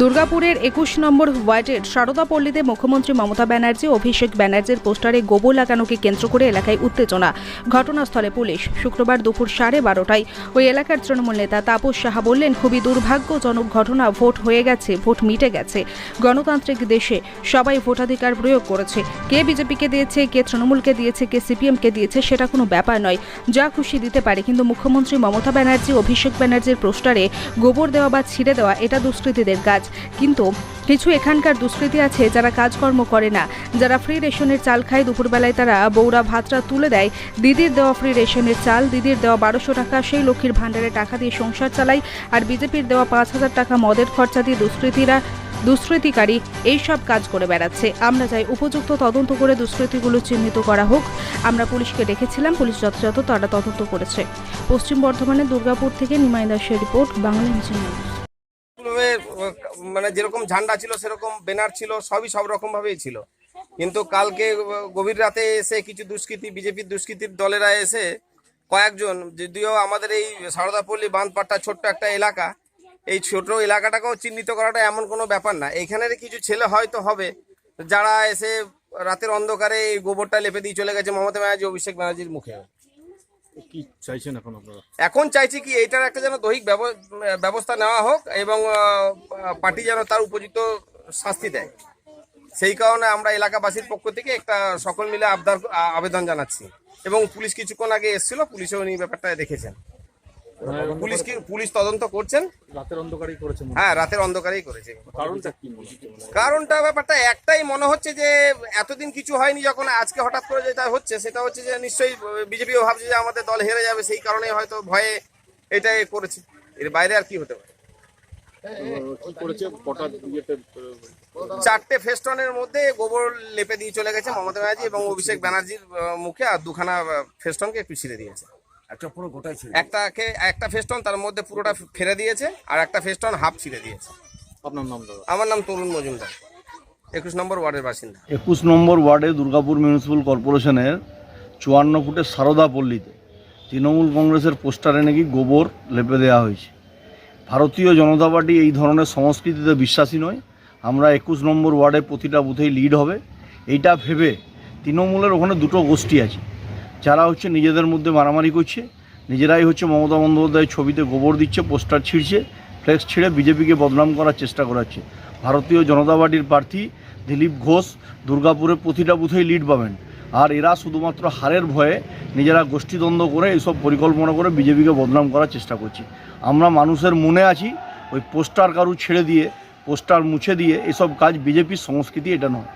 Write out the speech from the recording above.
দুর্গাপুরের একুশ নম্বর ওয়ার্ডের সারদাপল্লীতে মুখ্যমন্ত্রী মমতা ব্যানার্জি অভিষেক ব্যানার্জির পোস্টারে গোবর লাগানোকে কেন্দ্র করে এলাকায় উত্তেজনা। ঘটনাস্থলে পুলিশ শুক্রবার দুপুর সাড়ে বারোটায় ওই এলাকার তৃণমূল নেতা তাপস সাহা বললেন, খুবই দুর্ভাগ্যজনক ঘটনা, ভোট হয়ে গেছে, ভোট মিটে গেছে। গণতান্ত্রিক দেশে সবাই ভোটাধিকার প্রয়োগ করেছে। কে বিজেপিকে দিয়েছে, কে তৃণমূলকে দিয়েছে, কে সিপিএমকে দিয়েছে, সেটা কোনো ব্যাপার নয়। যা খুশি দিতে পারে, কিন্তু মুখ্যমন্ত্রী মমতা ব্যানার্জি, অভিষেক ব্যানার্জির পোস্টারে গোবর দেওয়া বা ছিঁড়ে দেওয়া, এটা দুষ্কৃতীদের কাজ। কিন্তু কিছু এখানকার দুষ্কৃতি আছে যারা কাজকর্ম করে না। যারা ফ্রি রেশনের চাল খায়, দুপুরবেলায় তারা বৌরা ভাতটা তুলে দেয়। দিদির দেওয়া ফ্রি রেশনের চাল, দিদির দেওয়া বারোশো টাকা, সেই লক্ষ্মীর ভাণ্ডারে টাকা দিয়ে সংসার চালায়। আর বিজেপির দেওয়া পাঁচ হাজার টাকা মদের খরচা দিয়ে দুষ্কৃতীরা দুষ্কৃতিকারী এই সব কাজ করে বেড়াচ্ছে। আমরা চাই উপযুক্ত তদন্ত করে দুষ্কৃতিগুলো চিহ্নিত করা হোক। আমরা পুলিশকে ডেকেছিলাম, পুলিশ যথাযথ তারা তদন্ত করেছে। পশ্চিম বর্ধমানের দুর্গাপুর থেকে নিমাই দাসের রিপোর্ট, বাংলা নিউজ মানে যেরকম ঝান্ডা ছিল, সেরকম ব্যানার ছিল, সবই সব রকম ভাবেই ছিল। কিন্তু কালকে গভীর রাতে এসে কিছু দুষ্কৃতী, বিজেপির দুষ্কৃতীর দলেরা এসে কয়েকজন, যদিও আমাদের এই সারদাপল্লী বাঁধপাট্টা ছোট্ট একটা এলাকা, এই ছোট এলাকাটাকেও চিহ্নিত করাটা এমন কোনো ব্যাপার না। এইখানের কিছু ছেলে হয়তো হবে, যারা এসে রাতের অন্ধকারে এই গোবরটা লেপে দিয়ে চলে গেছে মমতা ব্যানার্জি, অভিষেক ব্যানার্জির মুখে। এখন চাইছি কি এইটার একটা যেন দৈহিক ব্যব- ব্যবস্থা নেওয়া হোক এবং পার্টি যেন তার উপযুক্ত শাস্তি দেয়। সেই কারণে আমরা এলাকাবাসীর পক্ষ থেকে একটা সকল মিলে আবদার আবেদন জানাচ্ছি। এবং পুলিশ কিছুক্ষণ আগে এসেছিল, পুলিশও উনি ব্যাপারটা দেখেছেন। পুলিশ কি পুলিশ তদন্ত করছেন? রাতের অন্ধকারেই করেছে মনে হয়। রাতের অন্ধকারেই করেছে। কারণটা কি ব্যাপারটা একটাই মনে হচ্ছে যে এতদিন কিছু হয়নি যখন আজকে হঠাৎ করে যেটা হচ্ছে সেটা হচ্ছে যে নিশ্চয়ই বিজেপিও ভাবছে যে আমাদের দল হেরে যাবে সেই কারণে হয়তো ভয়ে এটাই করেছে। এর বাইরে আর কি হতে পারে? চারটে ফেস্টনের মধ্যে গোবর লেপে দিয়ে চলে গেছে মমতা ব্যানার্জি এবং অভিষেক ব্যানার্জির মুখে আর দুখানা ফেস্টনকে একটু ছিঁড়ে দিয়েছে। একটা পুরো গোটাই ছিল একটাকে একটা ফেস্টন তার মধ্যে পুরোটা ফেলে দিয়েছে আর একটা ফেস্টন হাফ ছিঁড়ে দিয়েছে। আপনার নাম দাদা? আমার নাম তরুণ মজুমদার। একুশ নম্বর ওয়ার্ডের বাসিন্দা। একুশ নম্বর ওয়ার্ডে দুর্গাপুর মিউনিসিপ্যাল কর্পোরেশনের চুয়ান্ন ফুটের সারদা পল্লীতে তৃণমূল কংগ্রেসের পোস্টারে নাকি গোবর লেপে দেওয়া হয়েছে। ভারতীয় জনতা পার্টি এই ধরনের সংস্কৃতিতে বিশ্বাসী নয়। আমরা একুশ নম্বর ওয়ার্ডে প্রতিটা বুথেই লিড হবে। এইটা ভেবে তৃণমূলের ওখানে দুটো গোষ্ঠী আছে। যারা হচ্ছে নিজেদের মধ্যে মারামারি করছে, নিজেরাই হচ্ছে মমতা বন্দ্যোপাধ্যায়ের ছবিতে গোবর দিচ্ছে, পোস্টার ছিঁড়ছে, ফ্লেক্স ছিঁড়ে বিজেপিকে বদনাম করার চেষ্টা করাচ্ছে। ভারতীয় জনতা পার্টির প্রার্থী দিলীপ ঘোষ দুর্গাপুরে প্রতিটা বুথেই লিড পাবেন। আর এরা শুধুমাত্র হারের ভয়ে নিজেরা গোষ্ঠীদ্বন্দ্ব করে এইসব পরিকল্পনা করে বিজেপিকে বদনাম করার চেষ্টা করছে। আমরা মানুষের মনে আছি, ওই পোস্টার কারু ছেড়ে দিয়ে, পোস্টার মুছে দিয়ে এসব কাজ বিজেপির সংস্কৃতি, এটা নয়।